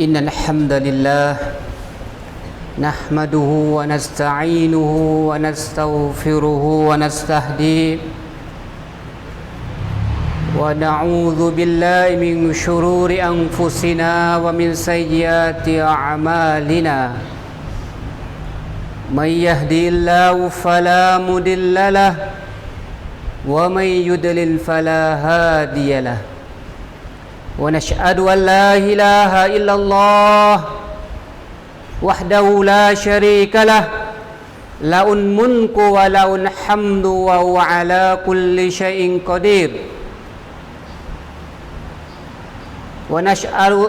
إن الحمد لله نحمده ونستعينه ونستغفره ونستهديه ونعوذ بالله من شرور أنفسنا ومن سيئات أعمالنا. من يهدي الله فلا مضل له ومن يضلل فلا هادي له. ونشهد أن لا إله إلا الله وحده لا شريك له لأن منك ولأن حمد وهو على كل شيء قدير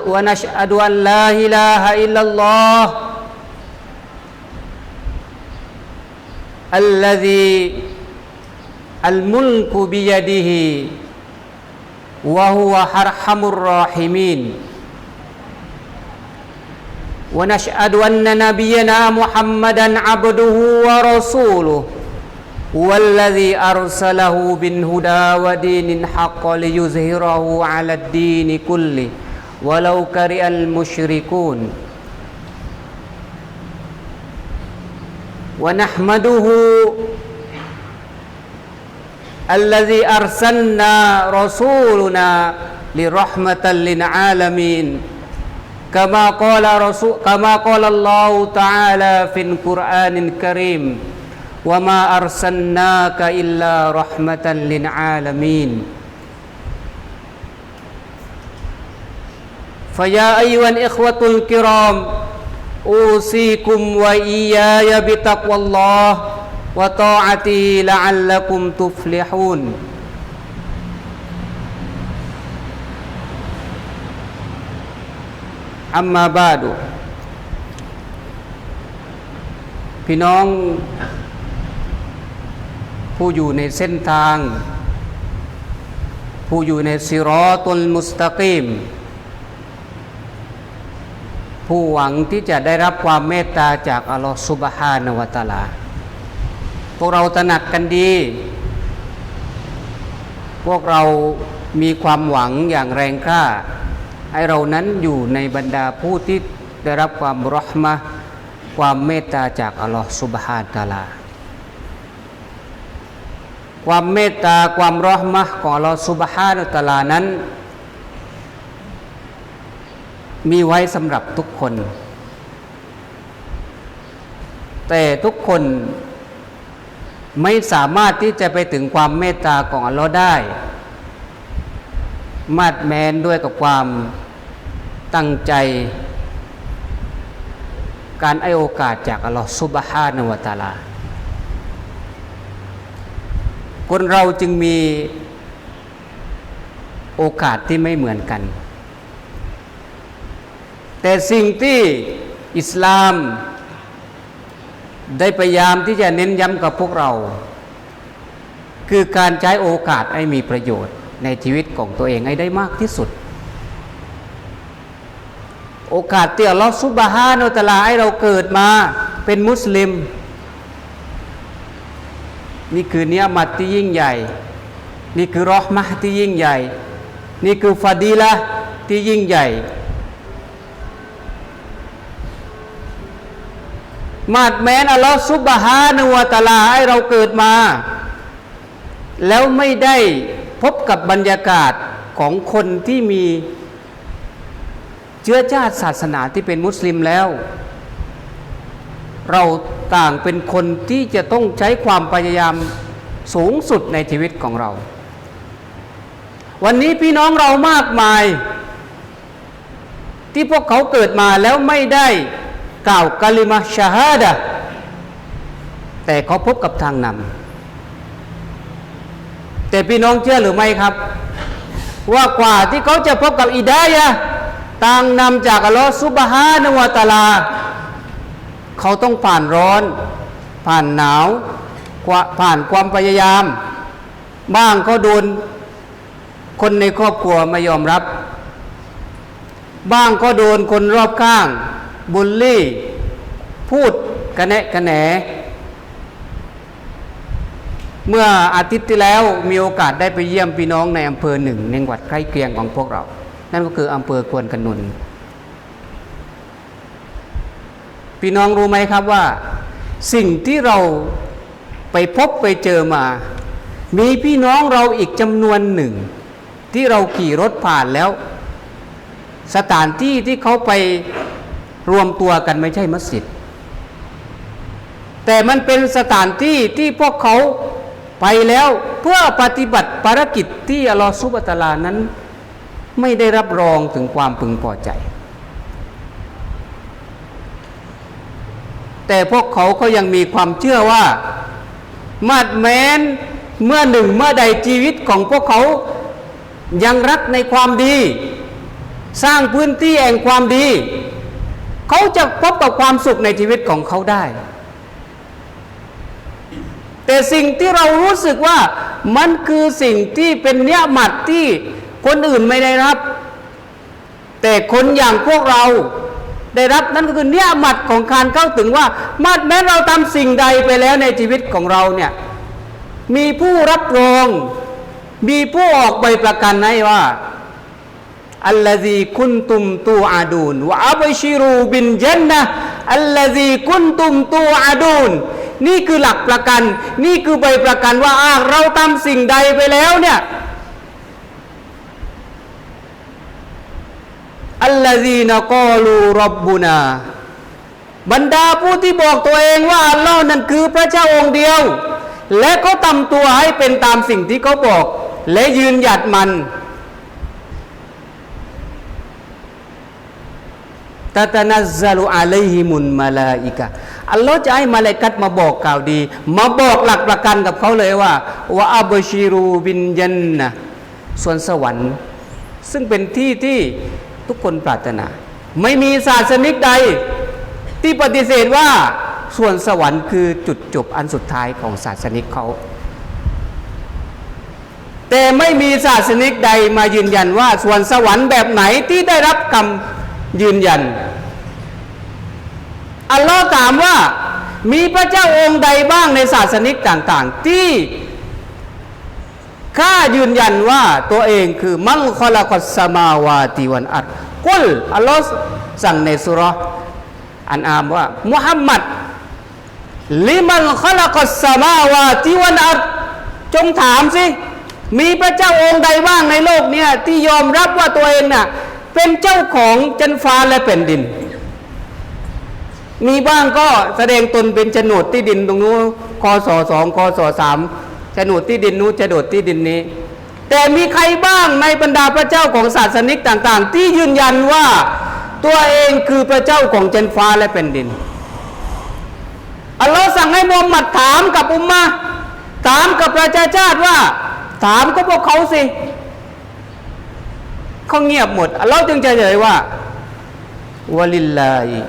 ونشهد أن لا إله إلا الله الذي الملك بيده وهو أرحم الراحمين. ونشهد أن نبينا محمدا عبده ورسوله هو الذي أرسله بالهدى ودين الحق ليظهره على الدين كله ولو كره المشركون. ونحمده الذي أرسلنا رسولنا لرحمة للعالمين. كما قال رسول كما قال الله تعالى في القرآن الكريم وما أرسلناك إلا رحمة للعالمين. فيا أيها الإخوة الكرام أوصيكم وإياي بتقوى الله wa ta'ati la'allakum tuflihun amma ba'du พี่น้อง ผู้อยู่ในเส้นทาง ผู้อยู่ในซิรอตุลมุสตะกีมผู้หวังที่จะได้รับความเมตตาจากอัลลอฮฺสุบฮานวะตาลา วกเราตระหนักกันดี พวกเรามีความหวังอย่างแรงกล้า ให้เรานั้นอยู่ในบรรดาผู้ที่ได้รับความรหมะความเมตตาจากอัลลอฮฺสุบฮานตะลา ความเมตตาความรหมะของอัลลอฮฺสุบฮานตะลานั้น มีไว้สำหรับทุกคน แต่ทุกคน ไม่สามารถที่จะไปถึงความเมตตาของอัลลอฮ์ได้ มาดแมนด้วยกับความตั้งใจ การให้โอกาสจากอัลลอฮ์ซุบฮานวะตาลา คนเราจึงมีโอกาสที่ไม่เหมือนกัน แต่สิ่งที่อิสลาม ได้พยายามที่จะเน้นย้ำกับพวกเรา คือการใช้โอกาสให้มีประโยชน์ในชีวิตของตัวเองให้ได้มากที่สุด โอกาสที่อัลลอฮฺซุบฮานุตลาให้เราเกิดมาเป็นมุสลิม นี่คือเนียมัตที่ยิ่งใหญ่ นี่คือรอห์มะที่ยิ่งใหญ่ นี่คือฟาดีละที่ยิ่งใหญ่ มาดแมนอัลลอฮฺซุบฮานะวะตะลาให้เราเกิดมา แล้วไม่ได้พบกับบรรยากาศของคนที่มีเชื้อชาติศาสนาที่เป็นมุสลิมแล้ว เราต่างเป็นคนที่จะต้องใช้ความพยายามสูงสุดในชีวิตของเรา วันนี้พี่น้องเรามากมาย ที่พวกเขาเกิดมาแล้วไม่ได้ กล่าวกลิมะชาฮาดะแต่เขาพบกับทางนำแต่พี่น้องเชื่อหรือไม่ครับ ว่ากว่าที่เขาจะพบกับอิดายะทางนำจากอัลลอฮฺซุบฮานวะตะลา เขาต้องผ่านร้อน ผ่านหนาว ผ่านความพยายาม บ้างเขาโดนคนในครอบครัวไม่ยอมรับ บ้างก็โดนคนรอบข้าง บุลลี่ พูดกระแนะกระแหนเมื่ออาทิตย์ที่แล้วมีโอกาสได้ไปเยี่ยมพี่น้องในอำเภอหนึ่งในจังหวัดใกล้เคียงของพวกเรา นั่นก็คืออำเภอควนขนุน พี่น้องรู้ไหมครับว่า สิ่งที่เราไปพบไปเจอมา มีพี่น้องเราอีกจำนวนหนึ่ง ที่เราขี่รถผ่านแล้ว สถานที่ที่เขาไป รวมตัวกันไม่ใช่มัสยิด แต่มันเป็นสถานที่ที่พวกเขาไปแล้วเพื่อปฏิบัติภารกิจที่อัลลอฮฺซุบตาลานั้น ไม่ได้รับรองถึงความพึงพอใจ แต่พวกเขาเขายังมีความเชื่อว่า มาดแม้นเมื่อหนึ่งเมื่อใดชีวิตของพวกเขายังรักในความดี สร้างพื้นที่แห่งความดี เขาจะพบกับความสุขในชีวิตของเขาได้ แต่สิ่งที่เรารู้สึกว่ามันคือสิ่งที่เป็นเนื้อหมัดที่คนอื่นไม่ได้รับ แต่คนอย่างพวกเราได้รับนั่นก็คือเนื้อหมัดของการเข้าถึงว่ามัดแม้เราทำสิ่งใดไปแล้วในชีวิตของเราเนี่ยมีผู้รับรอง มีผู้ออกใบประกันให้ว่า อัลลซีคุนตุมตูอาดูนวะอับชิรูบินเจนนะอัลลซีคุนตุมตูอาดูนนี่คือหลักประกัน นี่คือใบประกันว่าเราทำสิ่งใดไปแล้วเนี่ยอัลลซีนกอลูรับบุนาบรรดาผู้ที่บอกตัวเองว่าอัลลอฮ์นั้นคือพระเจ้าองค์เดียว และเขาทำตัวให้เป็นตามสิ่งที่เขาบอก และยืนหยัดมัน ตาตานัซาลุอะลัยฮิมุนมาลาอิกะอัลลอฮ์จะให้มาเลกัดมาบอกกล่าวดี มาบอกหลักประกันกับเขาเลยว่าว่าอับชิรูบินยันนะส่วนสวรรค์ ซึ่งเป็นที่ที่ทุกคนปรารถนา ไม่มีศาสนิกใด ที่ปฏิเสธว่าส่วนสวรรค์คือจุดจบอันสุดท้ายของศาสนิกเขาแต่ไม่มีศาสนิกใดมายืนยันว่าส่วนสวรรค์แบบไหนที่ได้รับกรรม ยืนยัน อัลลอฮ์ถามว่ามีพระเจ้าองค์ใดบ้างในศาสนิกต่างๆ ที่ข้ายืนยันว่าตัวเองคือมัลคอลาคอสมาวาติวันอัดกุลอัลลอฮ์สั่งในสุรอันอามว่ามุฮัมมัดลิมันคอลาคอสมาวาติวันอัดจงถามสิ มีพระเจ้าองค์ใดบ้างในโลกเนี่ยที่ยอมรับว่าตัวเองน่ะ เป็นเจ้าของจันฟ้าและแผ่นดิน มีบ้างก็แสดงตนเป็นโฉนดที่ดินตรงนู้นคอสอสองคอสอสามโฉนดที่ดินนู้นโฉนดที่ดินนี้ แต่มีใครบ้างในบรรดาพระเจ้าของศาสนิกต่าง ๆ ที่ยืนยันว่าตัวเองคือพระเจ้าของจันฟ้าและแผ่นดินอัลลอฮ์สั่งให้มุฮัมมัดถามกับอุมมะถามกับประชาชาติว่า ถามก็พวกเขาสิ เขาเงียบหมดอัลลอฮ์จึงจะเฉยว่าวลิลลาฮิ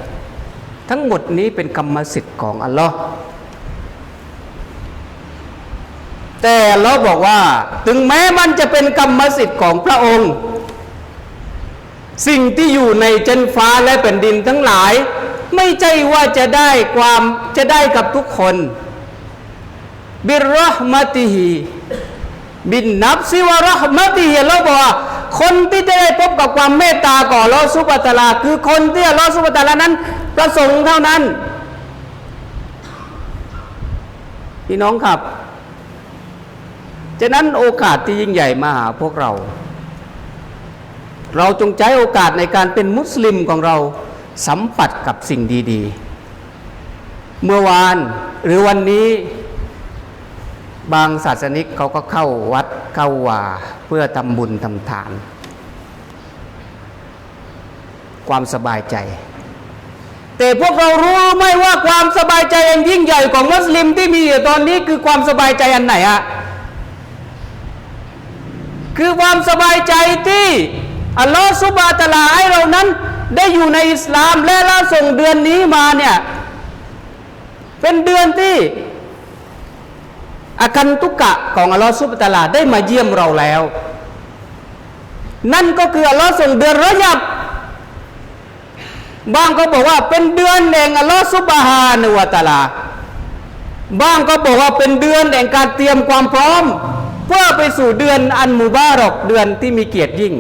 ทั้งหมดนี้เป็นกรรมสิทธิ์ของอัลลอฮ์แต่อัลลอฮ์บอกว่า ถึงแม้มันจะเป็นกรรมสิทธิ์ของพระองค์ สิ่งที่อยู่ในเจนฟ้าและแผ่นดินทั้งหลาย ไม่ใช่ว่าจะได้ความจะได้กับทุกคน บิรห์มติฮีบินนับซิวะรห์มติฮีเราบอกว่า คนที่จะได้พบกับความเมตตาก่อลอสุบตลา คือคนที่ลอสุบตลานั้น ประสงค์เท่านั้น พี่น้องครับฉะนั้นโอกาสที่ยิ่งใหญ่มาหาพวกเรา เราจงใช้โอกาสในการเป็นมุสลิมของเราสัมผัสกับสิ่งดี ๆ เมื่อวานหรือวันนี้ บางศาสนิกเขาก็เข้าวัดเข้าว่าเพื่อทำบุญทำทาน ความสบายใจ แต่พวกเรารู้ไหมว่าความสบายใจอันยิ่งใหญ่ของมุสลิมที่มีอยู่ตอนนี้คือความสบายใจอันไหนอะคือความสบายใจที่อัลลอฮฺสุบาตะลาให้เรานั้น ได้อยู่ในอิสลามและเราส่งเดือนนี้มาเนี่ยเป็นเดือนที่ อาคันตุกะของอัลลอฮฺสุบตะลาได้มาเยี่ยมเราแล้ว นั่นก็คืออัลลอฮ์ส่งเดือนระยับบางก็บอกว่าเป็นเดือนแห่งอัลลอฮ์สุบฮานุวตะลาบางก็บอกว่าเป็นเดือนแห่งการเตรียมความพร้อม เพื่อไปสู่เดือนอันมุบารอกเดือนที่มีเกียรติยิ่ง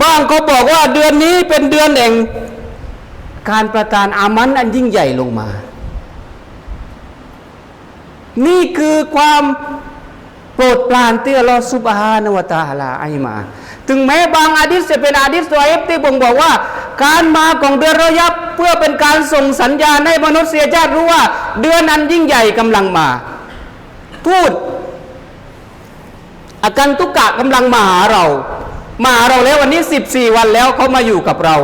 บางก็บอกว่าเดือนนี้เป็นเดือนแห่งการประทานอามันอันยิ่งใหญ่ลงมา นี่คือความโปรดปรานที่อัลลอฮฺซุบฮานวตาลาให้มา ถึงแม้บางอาดิษจะเป็นอาดิษตัวเอฟที่บ่งบอกว่า การมาของเดือนรอยับเพื่อเป็นการส่งสัญญาณให้มนุษยชาติรู้ว่า เดือนนั้นยิ่งใหญ่กำลังมา พูด อาการตุกกะกำลังมาหาเรา มาหาเราแล้ววันนี้ 14 วันแล้วเขามาอยู่กับเรา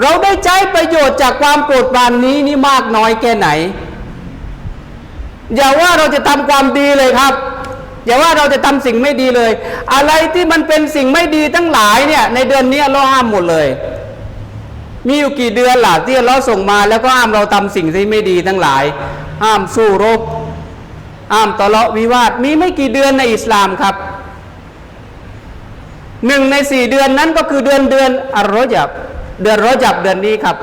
เราได้ใช้ประโยชน์จากความโปรดปรานนี้นี่มากน้อยแค่ไหน อย่าว่าเราจะทำความดีเลยครับ อย่าว่าเราจะทำสิ่งไม่ดีเลย อะไรที่มันเป็นสิ่งไม่ดีทั้งหลายเนี่ย ในเดือนนี้เราห้ามหมดเลย มีอยู่กี่เดือนหล่ะที่เราส่งมาแล้วก็ห้ามเราทำสิ่งที่ไม่ดีทั้งหลาย ห้ามสู้รบห้ามทะเลาะวิวาทมีไม่กี่เดือนในอิสลามครับหนึ่งในสี่เดือนนั้นก็คือเดือนเดือนอัลรอจับเดือนรอจับเดือนนี้ครับ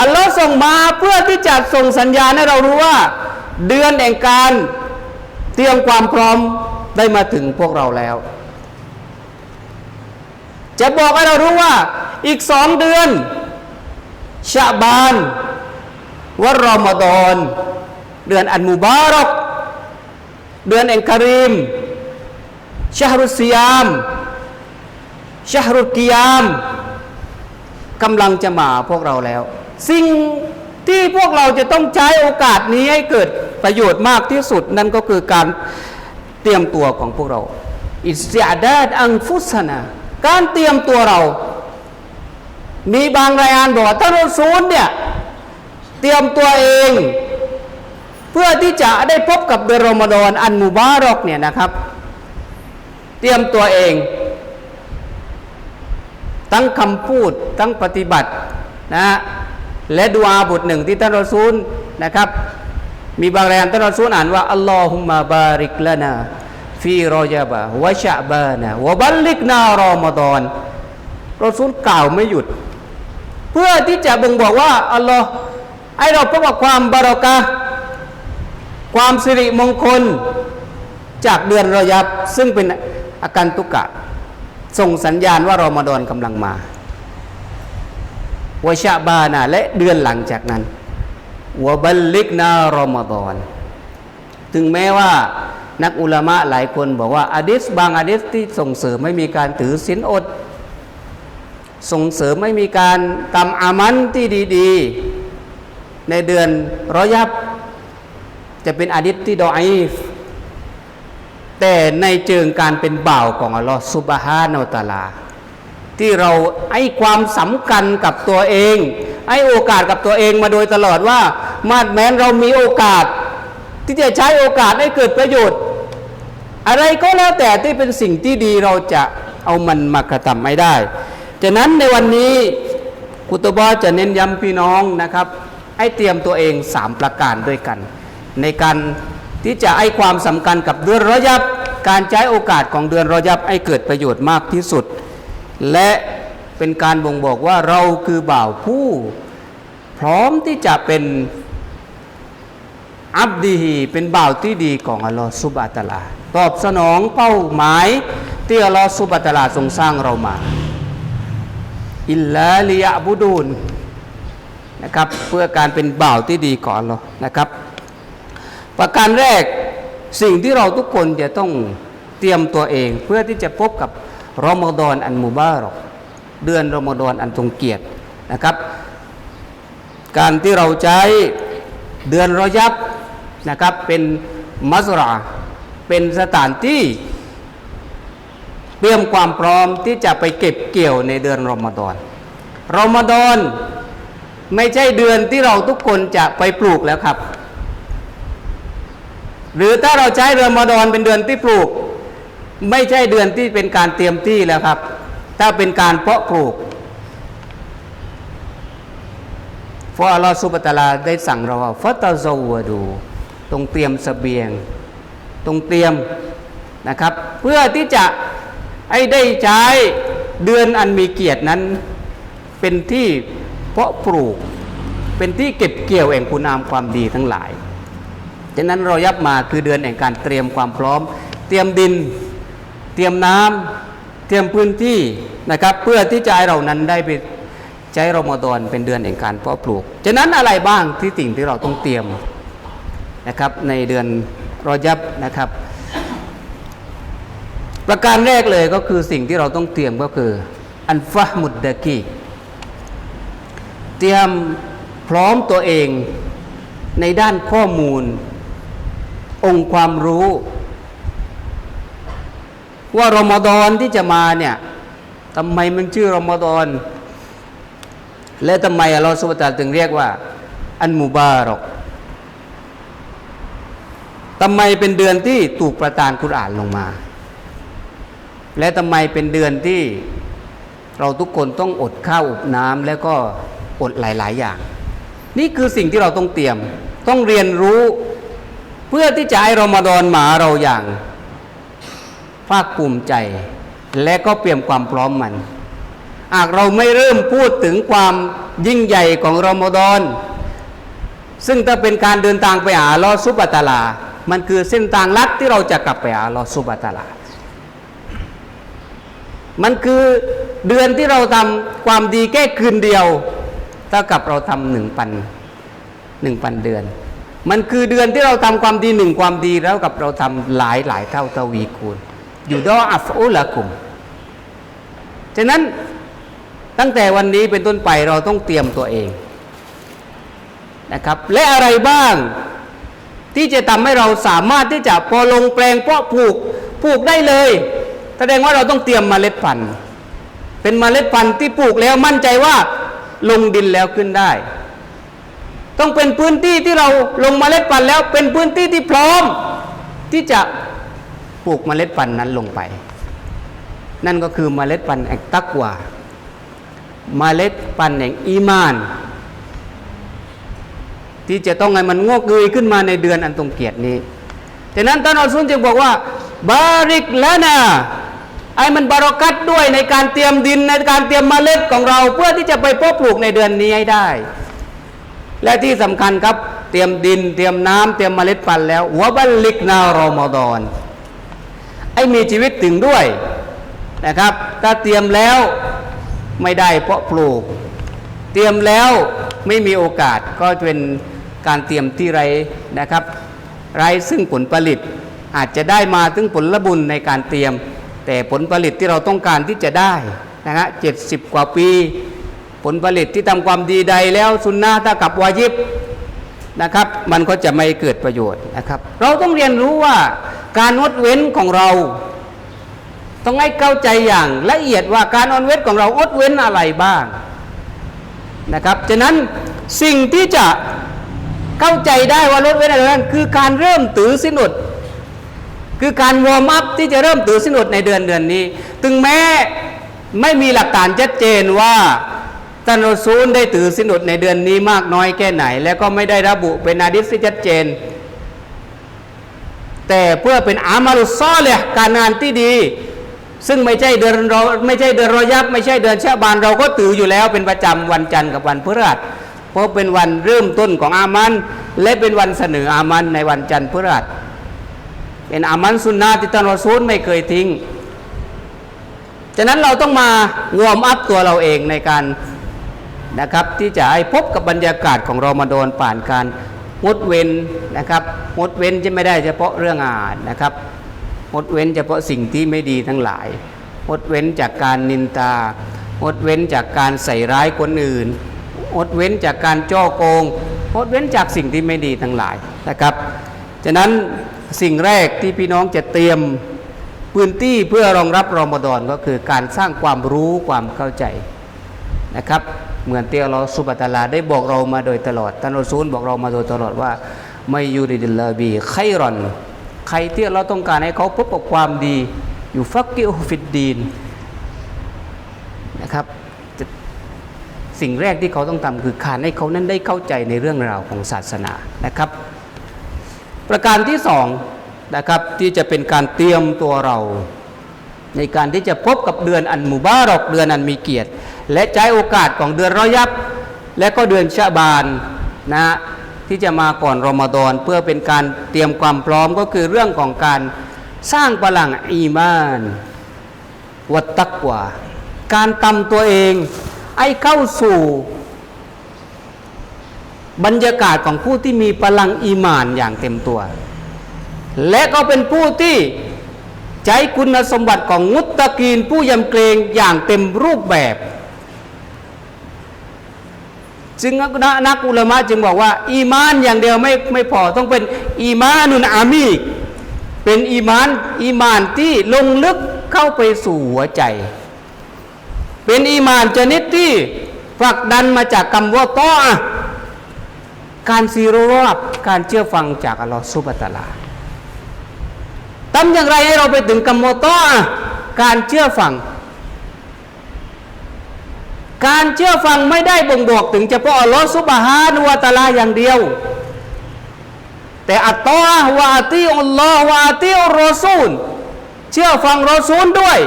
อัลลอฮ์ส่งมาเพื่อที่จะส่งสัญญาณให้เรารู้ว่า เดือนแห่งการเตรียมความพร้อมได้มาถึงพวกเราแล้ว จะบอกให้เรารู้ว่าอีกสองเดือนชาบานวะรอมฎอนเดือนอันมุบารอก เดือนแห่งคารีมชาฮรุสยามชาฮรุกิยามกำลังจะมาพวกเราแล้ว สิ่ง ที่พวกเราจะต้องใช้โอกาสนี้ให้เกิดประโยชน์มากที่สุดนั่นก็คือการเตรียมตัวของพวกเรา อิสยาดาดอังฟุสนาการเตรียมตัวเรา มีบางรายงานบอกว่าท่านรอซูลเนี่ย เตรียมตัวเอง เพื่อที่จะได้พบกับเดือนรอมฎอนอันมุบารอกเนี่ยนะครับ เตรียมตัวเอง ทั้งคำพูดทั้งปฏิบัตินะ และดูอาบทหนึ่งที่ท่านรอซูลนะครับ มีบางรายงานท่านรอซูลอ่านว่าอัลลอฮุมะบาริกลานาฟีรอญาบะวะชะบานะวะบัลลิกนารอมฎอนรอซูลกล่าวไม่หยุด เพื่อที่จะบ่งบอกว่าอัลลอฮ์ให้เราพบกับความบารอกะความสิริมงคลจากเดือนรอยับซึ่งเป็นอาการตุกะ ส่งสัญญาณว่ารอมฎอนกำลังมา วชะบานะและเดือนหลังจากนั้นวบัลลิกนารอมฎอนถึงแม้ว่านักอุลามะหลายคนบอกว่าอะดิษบางอะดิษที่ส่งเสริมไม่มีการถือศีลอด ส่งเสริมไม่มีการทำอามันที่ดี ๆ ในเดือนรอยับ จะเป็นอะดิษที่ดออีฟแต่ในเชิงการเป็นบ่าวของอัลลอฮฺซุบฮานาอัลตาลา ที่เราให้ความสำคัญกับตัวเองให้โอกาสกับตัวเองมาโดยตลอดว่า มาดแม้นเรามีโอกาส ที่จะใช้โอกาสให้เกิดประโยชน์ อะไรก็แล้วแต่ที่เป็นสิ่งที่ดีเราจะเอามันมากระทำไม่ได้จากนั้นในวันนี้กุตบอจะเน้นย้ำพี่น้องนะครับ ให้เตรียมตัวเองสามประการด้วยกัน ในการที่จะให้ความสำคัญกับเดือนรอยับ การใช้โอกาสของเดือนรอยับให้เกิดประโยชน์มากที่สุด และเป็นการบ่งบอกว่าเราคือบ่าวผู้ พร้อมที่จะเป็นอับดีฮีเป็นบ่าวที่ดีของอัลลอฮฺซุบะตลา ตอบสนองเป้าหมายที่อัลลอฮฺซุบะตลาทรงสร้างเรามา อิลลาลิยะบุดูนนะครับเพื่อการเป็นบ่าวที่ดีของอัลลอฮ์นะครับ ประการแรกสิ่งที่เราทุกคนจะต้องเตรียมตัวเองเพื่อที่จะพบกับ รอมฎอนอันมุบารอกเดือนรอมฎอนอันทรงเกียรตินะครับ การที่เราใช้เดือนรอยับนะครับเป็นมัสราเป็นสถานที่เตรียมความพร้อมที่จะไปเก็บเกี่ยวในเดือนรอมฎอนรอมฎอนไม่ใช่เดือนที่เราทุกคนจะไปปลูกแล้วครับ หรือถ้าเราใช้เดือนรอมฎอนเป็นเดือนที่ปลูก ไม่ใช่เดือนที่เป็นการเตรียมที่แล้วครับ ถ้าเป็นการเพาะปลูกเพราะอัลลอฮฺสุบตะลาได้สั่งเราว่าฟัตตโซวดูต้องเตรียมสเสบียงต้องเตรียมนะครับ เพื่อที่จะให้ได้ใช้เดือนอันมีเกียรตินั้น เป็นที่เพาะปลูก เป็นที่เก็บเกี่ยวแห่งคุณงามความดีทั้งหลาย ฉะนั้นเรายับมาคือเดือนแห่งการเตรียมความพร้อม เตรียมดิน เตรียมน้ำเตรียมพื้นที่นะครับ เพื่อที่จะให้เรานั้นได้ไปใช้รอมฎอนเป็นเดือนแห่งการเพาะปลูกฉะนั้นอะไรบ้างที่สิ่งที่เราต้องเตรียมนะครับ ในเดือนรอยับนะครับ ประการแรกเลยก็คือสิ่งที่เราต้องเตรียมก็คืออันฟะมุดดะกีเตรียมพร้อมตัวเองในด้านข้อมูล องค์ความรู้ ว่ารอมฎอนที่จะมาเนี่ยทำไมมันชื่อรอมฎอน และทำไมอัลลอฮฺสุบตาถึงเรียกว่า อันมุบารอกทำไมเป็นเดือนที่ถูกประทานคุรอานลงมา และทำไมเป็นเดือนที่เราทุกคนต้องอดข้าวอดน้ำแล้วก็อดหลาย ๆ อย่าง นี่คือสิ่งที่เราต้องเตรียม ต้องเรียนรู้ เพื่อที่จะให้รอมฎอนมาเราอย่าง ภาคภูมิใจ และก็เตรียมความพร้อมมัน หากเราไม่เริ่มพูดถึงความยิ่งใหญ่ของรอมฎอน ซึ่งถ้าเป็นการเดินทางไปหาลอฮ์ซุบฮ์ตาลา มันคือเส้นทางลัดที่เราจะกลับไปหาลอฮ์ซุบฮ์ตาลา มันคือเดือนที่เราทำความดีแค่คืนเดียวเท่ากับเราทำหนึ่งพันหนึ่งพันเดือน มันคือเดือนที่เราทำความดีหนึ่งความดีแล้วกับเราทำหลายหลายเท่าทวีคูณ อยู่ดออัฟอุละกุมฉะนั้นตั้งแต่วันนี้เป็นต้นไปเราต้องเตรียมตัวเองนะครับ และอะไรบ้างที่จะทำให้เราสามารถที่จะพอลงแปลงเพาะปลูกปลูกได้เลย แสดงว่าเราต้องเตรียมเมล็ดพันธุ์เป็นเมล็ดพันธุ์ที่ปลูกแล้วมั่นใจว่าลงดินแล้วขึ้นได้ ต้องเป็นพื้นที่ที่เราลงเมล็ดพันธุ์แล้วเป็นพื้นที่ที่พร้อมที่จะ ลูกเมล็ดพันธุ์นั้นลงไป นั่นก็คือเมล็ดพันธุ์แห่งตักวาเมล็ดพันธุ์แห่งอีมาน ที่จะต้องให้มันงอกเงยขึ้นมาในเดือนอันตรงเกียรตินี้ฉะนั้นท่านอัลซุนจึงบอกว่า บาริกละนะไอ้มันบารักัตด้วยในการเตรียมดินในการเตรียมเมล็ดของเรา เพื่อที่จะไปเพาะปลูกในเดือนนี้ให้ได้ และที่สำคัญครับเตรียมดิน เตรียมน้ำเตรียมเมล็ดพันธุ์แล้ววะบัลลิกนารอมฎอน ไอ้มีชีวิตถึงด้วยนะครับ ถ้าเตรียมแล้วไม่ได้เพราะปลูก เตรียมแล้วไม่มีโอกาสก็เป็นการเตรียมที่ไรนะครับ ไรซึ่งผลผลิตอาจจะได้มาถึงผลละบุญในการเตรียม แต่ผลผลิตที่เราต้องการที่จะได้นะฮะเจ็ดสิบกว่าปี ผลผลิตที่ทำความดีใดแล้วสุนนะถ้ากับวายิบนะครับ มันก็จะไม่เกิดประโยชน์นะครับ เราต้องเรียนรู้ว่า การงดเว้นของเรา ต้องให้เข้าใจอย่างละเอียดว่าการอดเว้นของเราอดเว้นอะไรบ้างนะครับฉะนั้นสิ่งที่จะเข้าใจได้ว่าลดเว้นอะไรนั้นคือการเริ่มถือสินอดคือการวอร์มอัพที่จะเริ่มถือสินอดในเดือนเดือนนี้ ถึงแม้ไม่มีหลักฐานชัดเจนว่าท่านรอซูลได้ถือสินอดในเดือนนี้มากน้อยแค่ไหน แล้วก็ไม่ได้ระบุเป็นอาดิษที่ชัดเจน แต่เพื่อเป็นอามาลุซอเลยการงานที่ดี ซึ่งไม่ใช่เดือนเราไม่ใช่เดือนรอยับ ไม่ใช่เดือนชาบานเราก็ถืออยู่แล้วเป็นประจำวันจันทร์กับวันพฤหัสเพราะเป็นวันเริ่มต้นของอามัน และเป็นวันเสนออามันในวันจันทร์พฤหัสเป็นอามันสุนนะที่ท่านรอซูลไม่เคยทิ้งฉะนั้นเราต้องมาวอร์มอัพตัวเราเองในการนะครับที่จะให้พบกับบรรยากาศของรอมฎอนผ่านการงดเว้นนะครับ งดเว้นจะไม่ได้เฉพาะเรื่องอาหารนะครับงดเว้นเฉพาะสิ่งที่ไม่ดีทั้งหลายงดเว้นจากการนินตางดเว้นจากการใส่ร้ายคนอื่นงดเว้นจากการจ้อโกงงดเว้นจากสิ่งที่ไม่ดีทั้งหลายนะครับฉะนั้นสิ่งแรกที่พี่น้องจะเตรียมพื้นที่เพื่อรองรับรอมฎอนก็คือการสร้างความรู้ความเข้าใจนะครับเหมือนเตียเราสุบตลาได้บอกเรามาโดยตลอดท่านรอซูลบอกเรามาโดยตลอดว่า ไม่ยูริดิลลาบีไครอน ใครที่เราต้องการให้เขาพบกับความดี อยู่ฟักกิโอฟิดดีนนะครับสิ่งแรกที่เขาต้องทำคือการให้เขานั้นได้เข้าใจในเรื่องราวของศาสนานะครับ ประการที่สองนะครับที่จะเป็นการเตรียมตัวเรา ในการที่จะพบกับเดือนอันมุบารอกเดือนอันมีเกียรติ และใช้โอกาสของเดือนรอยับ และก็เดือนชาบานนะ ที่จะมาก่อนรอมฎอนเพื่อเป็นการเตรียมความพร้อมก็คือเรื่องของการสร้างพลังอีมานวัตตักว่า การทำตัวเองไอ้เข้าสู่บรรยากาศของผู้ที่มีพลังอีมานอย่างเต็มตัว และก็เป็นผู้ที่ใช้คุณสมบัติของมุตตะกีนผู้ยำเกรงอย่างเต็มรูปแบบ จึงนักนักอุลามะจึงบอกว่า อีมานอย่างเดียวไม่ไม่พอต้องเป็นอีมานุนอามีเป็นอีมานอีมานที่ลงลึกเข้าไปสู่หัวใจ เป็นอีมานชนิดที่ผลักดันมาจากคำว่าตออการซีโรรับการเชื่อฟังจากอัลลอฮฺซุบตะอาลาทำอย่างไรให้เราไปถึงคำว่าตออการเชื่อฟัง การเชื่อฟังไม่ได้บ่งบอกถึงเฉพาะอัลลอฮฺซุบฮานุวะตาลาอย่างเดียว แต่อัตตอฮ์วะอัติอุลลอฮ์วะอัติอุรรอซูล เชื่อฟังรอซูลด้วย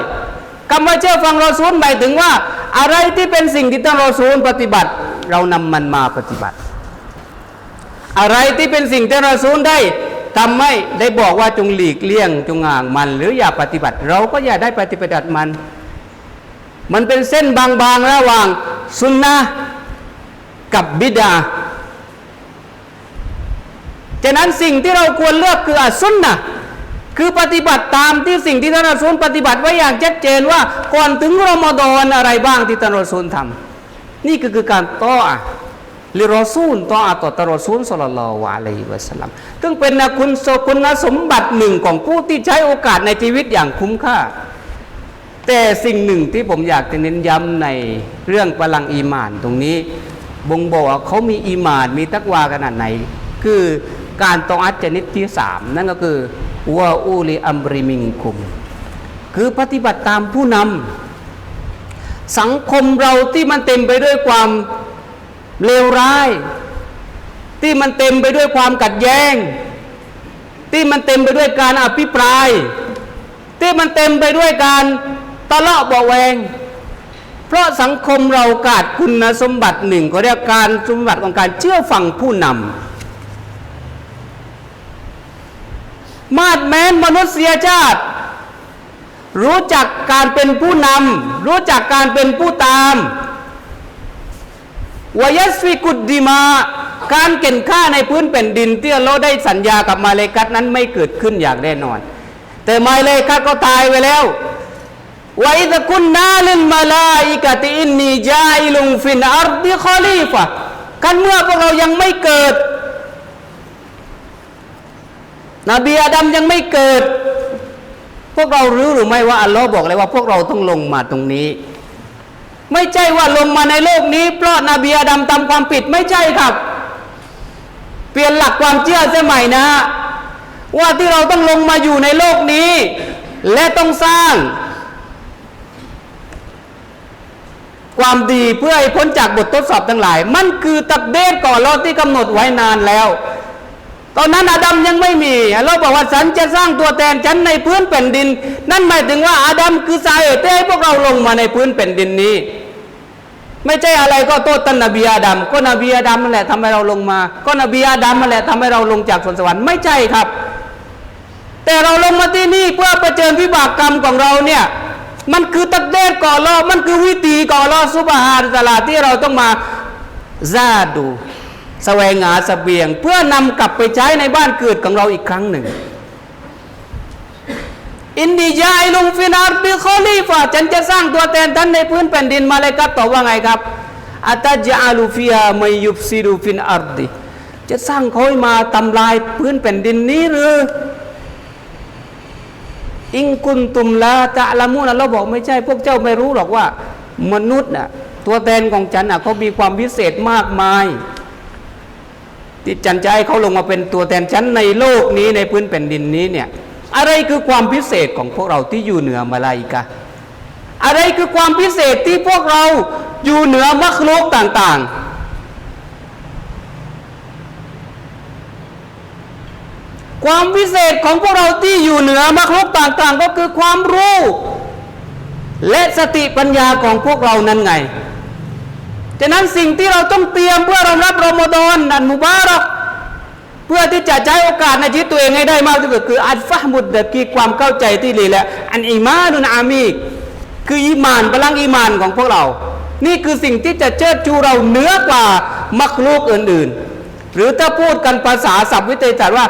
คำว่าเชื่อฟังรอซูลหมายถึงว่า อะไรที่เป็นสิ่งที่ท่านรอซูลปฏิบัติ เรานำมันมาปฏิบัติ อะไรที่เป็นสิ่งที่รอซูลได้ทำไม่ได้บอกว่าจงหลีกเลี่ยงจงห่างมัน หรืออย่าปฏิบัติ เราก็อย่าได้ปฏิบัติมัน มันเป็นเส้นบางๆ ระหว่างสุนนะกับบิดาฉะนั้นสิ่งที่เราควรเลือกคืออัสุนนะคือปฏิบัติตามที่สิ่งที่ท่านรอซูลปฏิบัติไว้อย่างชัดเจนว่าก่อนถึงรอมฎอนอะไรบ้างที่ท่านรอซูลทำนี่ก็คือการต้ออะหรือรอซูลต้ออะต่อตรอซูลสุลลัลลอฮุอะลัยวะสัลลัมซึ่งเป็นคุณสคุณสมบัติหนึ่งของผู้ที่ใช้โอกาสในชีวิตอย่างคุ้มค่า แต่สิ่งหนึ่งที่ผมอยากจะเน้นย้ำในเรื่องพลังอีหมานตรงนี้บ่งบอกว่าเขามีอีหมานมีตักวาขนาดไหน คือการตองอัดชนิดที่สามนั่นก็คือวาอูลิอัมริมิงคุม คือปฏิบัติตามผู้นำสังคมเราที่มันเต็มไปด้วยความเลวร้าย ที่มันเต็มไปด้วยความกัดแย้ง ที่มันเต็มไปด้วยการอภิปราย ที่มันเต็มไปด้วยการ ตะเลาะเบาแวง เพราะสังคมเราขาดคุณสมบัติหนึ่งก็เรียกการสมบัติของการเชื่อฟังผู้นำมาดแม้นมนุษยชาติ รู้จักการเป็นผู้นำรู้จักการเป็นผู้ตามวยัสฟิกุดดิมาการเก่นฆ่าในพื้นแผ่นดินที่เราได้สัญญากับมาเลกัตนั้นไม่เกิดขึ้นอย่างแน่นอน แต่มาเลกัตก็ตายไปแล้ว วอิดกุนนาลินมาลาอิกะติอินนีจาอิลุงฟินอาร์ดิคอลีฟะกันเมื่อพวกเรายังไม่เกิด นบีอาดัมยังไม่เกิด พวกเรารู้หรือไม่ว่าอัลลอฮ์บอกเลยว่าพวกเราต้องลงมาตรงนี้ ไม่ใช่ว่าลงมาในโลกนี้ เพราะนบีอาดัมทำความผิดไม่ใช่ครับ เปลี่ยนหลักความเชื่อเสียใหม่นะ ว่าที่เราต้องลงมาอยู่ในโลกนี้ และต้องสร้าง ความดีเพื่อให้พ้นจากบททดสอบทั้งหลาย มันคือตักเดชก่อนเราที่กำหนดไว้นานแล้ว ตอนนั้นอาดัมยังไม่มีเราบอกว่าฉันจะสร้างตัวแทนฉันในพื้นแผ่นดิน นั่นหมายถึงว่าอาดัมคือสาเหตุที่ให้พวกเราลงมาในพื้นแผ่นดินนี้ ไม่ใช่อะไรก็โทษท่านนบีอาดัมก็นบีอาดัมนั่นแหละทำให้เราลงมา ก็นบีอาดัมนั่นแหละทำให้เราลงจากสวนสวรรค์ไม่ใช่ครับ แต่เราลงมาที่นี่เพื่อประเจิญวิบากกรรมของเราเนี่ย มันคือตักเดชก่อนรอมันคือวิธีก่อนรอสุบฮานตลาที่เราต้องมาซาดูแสวงหาสเสบียง เพื่อนำกลับไปใช้ในบ้านเกิดของเราอีกครั้งหนึ่ง อินดียาไอลุงฟินาร์บิคอลีฟะฉันจะสร้างตัวแทนท่านในพื้นแผ่นดินมาเลยครับตอบว่าไงครับอัตจาลูฟิยาไมยุบซิรูฟินอาร์ดิจะสร้างเขามาทำลายพื้นแผ่นดินนี้หรือ อิงกุนตุมลาตะละมุนะเราบอกไม่ใช่ พวกเจ้าไม่รู้หรอกว่า มนุษย์น่ะตัวแทนของฉันน่ะเขามีความพิเศษมากมายที่จันจะให้เขาลงมาเป็นตัวแทนฉันในโลกนี้ในพื้นแผ่นดินนี้เนี่ยอะไรคือความพิเศษของพวกเราที่อยู่เหนือมาลาอิกะอะไรคือความพิเศษที่พวกเราอยู่เหนือมัคโลกต่าง ๆ ความพิเศษของพวกเราที่อยู่เหนือมัคลุกต่างๆ ก็คือความรู้ และสติปัญญาของพวกเรานั้นไงฉะนั้นสิ่งที่เราต้องเตรียมเพื่อรองรับรอมฎอนนันมุบารักเพื่อที่จะใช้โอกาสในชีวิตตัวเองให้ได้มากที่สุดคืออัลฟะมุดดะกีความเข้าใจที่ดีและอันอีมานุนอามีกคืออีมานพลังอีมานของพวกเรา นี่คือสิ่งที่จะเชิดชูเราเหนือกว่ามักลูกอื่นๆ หรือถ้าพูดกันภาษาศัพท์วิทยาศาสตร์ว่า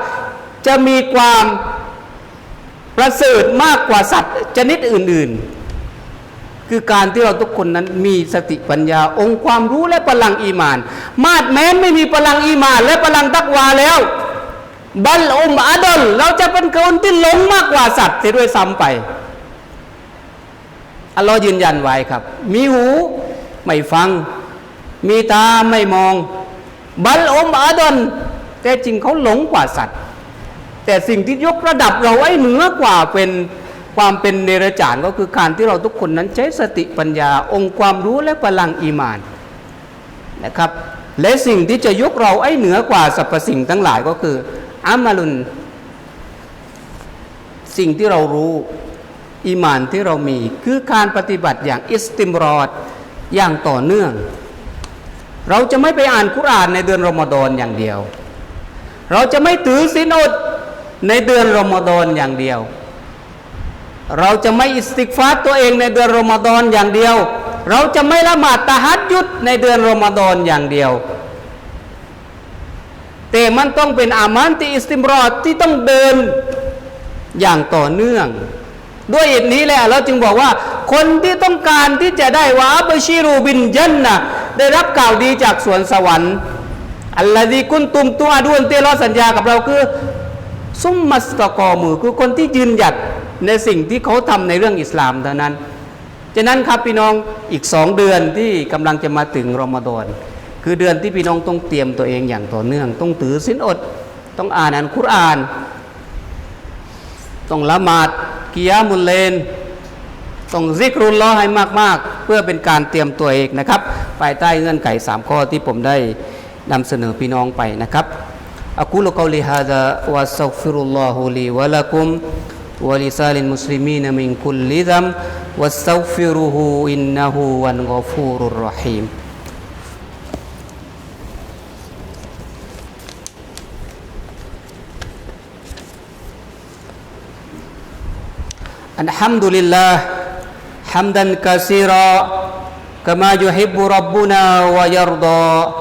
จะมีความประเสริฐมากกว่าสัตว์ชนิดอื่น ๆ คือการที่เราทุกคนนั้นมีสติปัญญาองค์ความรู้และพลังอีมาน มาดแม้นไม่มีพลังอีมาน และพลังตักวาแล้ว บัลอุมอาดลเราจะเป็นคนที่หลงมากกว่าสัตว์เสียด้วยซ้ำไปอัลลอฮ์ยืนยันไว้ครับ มีหูไม่ฟัง มีตาไม่มอง บัลอุมอาดลแต่จริงเขาหลงกว่าสัตว์ แต่สิ่งที่ยกระดับเราไว้เหนือกว่าเป็นความเป็นเนรจานก็คือการที่เราทุกคนนั้นใช้สติปัญญาองค์ความรู้และพลังอีมานนะครับ และสิ่งที่จะยกเราไอ้เหนือกว่าสรรพสิ่งทั้งหลายก็คืออามาลุนสิ่งที่เรารู้อีมานที่เรามีคือการปฏิบัติอย่างอิสติมรอดอย่างต่อเนื่อง เราจะไม่ไปอ่านคุรานในเดือนรอมฎอนอย่างเดียว เราจะไม่ถือศีลอด ในเดือนรอมฎอนอย่างเดียว เราจะไม่อิสติกฟาร์ตัวเองในเดือนรอมฎอนอย่างเดียว เราจะไม่ละหมาดตะฮัดยุดในเดือนรอมฎอนอย่างเดียว แต่มันต้องเป็นอามันที่อิสติมรอดที่ต้องเดินอย่างต่อเนื่อง ด้วยเหตุนี้แหละเราจึงบอกว่า คนที่ต้องการที่จะได้วาบชิรูบินยันนะได้รับข่าวดีจากสวนสวรรค์อัลลอฮีกุนตุมตัวด้วนเตลอสัญญากับเราคือ ซุมมัสตะกอมือคือคนที่ยืนหยัดในสิ่งที่เขาทำในเรื่องอิสลามเท่านั้นฉะนั้นครับพี่น้องอีกสองเดือนที่กำลังจะมาถึงรอมฎอนคือเดือนที่พี่น้องต้องเตรียมตัวเองอย่างต่อเนื่อง ต้องถือศีลอด ต้องอ่านอันคุรอาน ต้องละหมาดกิยามุลเลนต้องซิกรุนลลอให้มาก ๆ เพื่อเป็นการเตรียมตัวเองนะครับภายใต้เงื่อนไขสามข้อที่ผมได้นำเสนอพี่น้องไปนะครับ أقول قولي هذا وأستغفر الله لي ولكم ولسائر المسلمين من كل ذنب واستغفروه إنه هو الغفور الرحيم. الحمد لله حمدا كثيرا كما يحب ربنا ويرضى.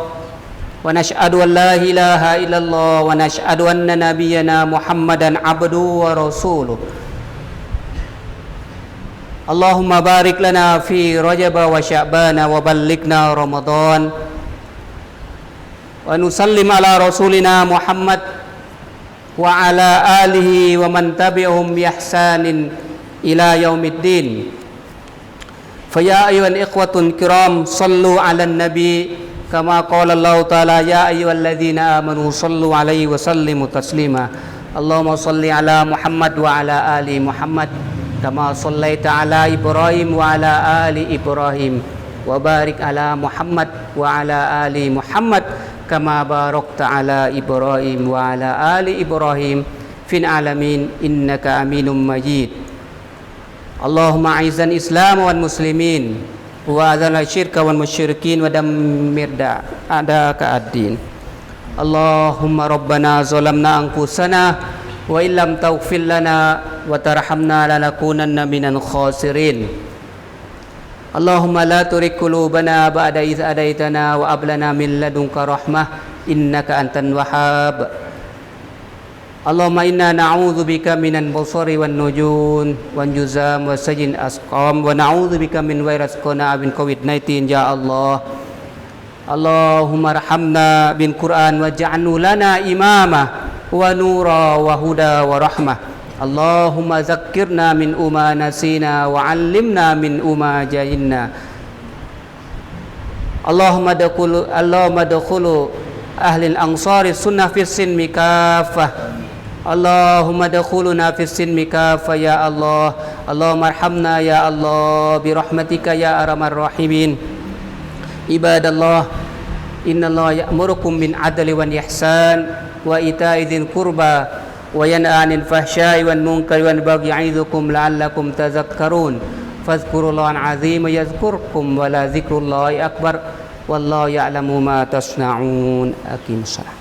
ونشهد أن لا إله إلا الله ونشهد أن نبينا محمدا عبده ورسوله اللهم بارك لنا في رجب وشعبان وبلغنا رمضان ونسلم على رسولنا محمد وعلى آله ومن تبعهم بإحسان إلى يوم الدين فيا أيها الإخوة الكرام صلوا على النبي كما قال الله تعالى يا أيها الذين آمنوا صلوا عليه وسلموا تسليما. اللهم صل على محمد وعلى آل محمد كما صليت على إبراهيم وعلى آل إبراهيم. وبارك على محمد وعلى آل محمد كما باركت على إبراهيم وعلى آل إبراهيم في العالمين إنك أمين مجيد. اللهم أعز الإسلام والمسلمين. wa adzana syirka wal musyrikin wa dammirda ada kaadin Allahumma rabbana zalamna anfusana wa illam tawfil lana wa tarhamna lanakunanna minan khasirin. Allahumma la turik qulubana ba'da idh adaitana wa ablana min ladunka rahmah innaka antan wahhab. Allahumma inna na'udhu minan basari wan nujun wan juzam wa sajin asqam wa na'udhu min virus kona bin covid-19 ya Allah. Allahumma rahamna bin Quran wa lana imama wa nura wa huda wa rahmah. Allahumma zakkirna min umma nasina wa 'allimna min umma jahinna Allahumma dakhulu Allahumma dakhulu ahli al-ansari sunnah fi sinmi mikafah. اللهم ادخلنا في السن كافة يا الله. اللهم ارحمنا يا الله. برحمتك يا أرحم الراحمين. عباد الله إن الله يأمركم من عدل والإحسان وإيتاء ذي القربى وينهى عن الفحشاء والمنكر والبغي يعظكم لعلكم تذكرون. فاذكروا الله العظيم يذكركم ولا ذكر الله أكبر. والله يعلم ما تصنعون. أقيم الصلاة.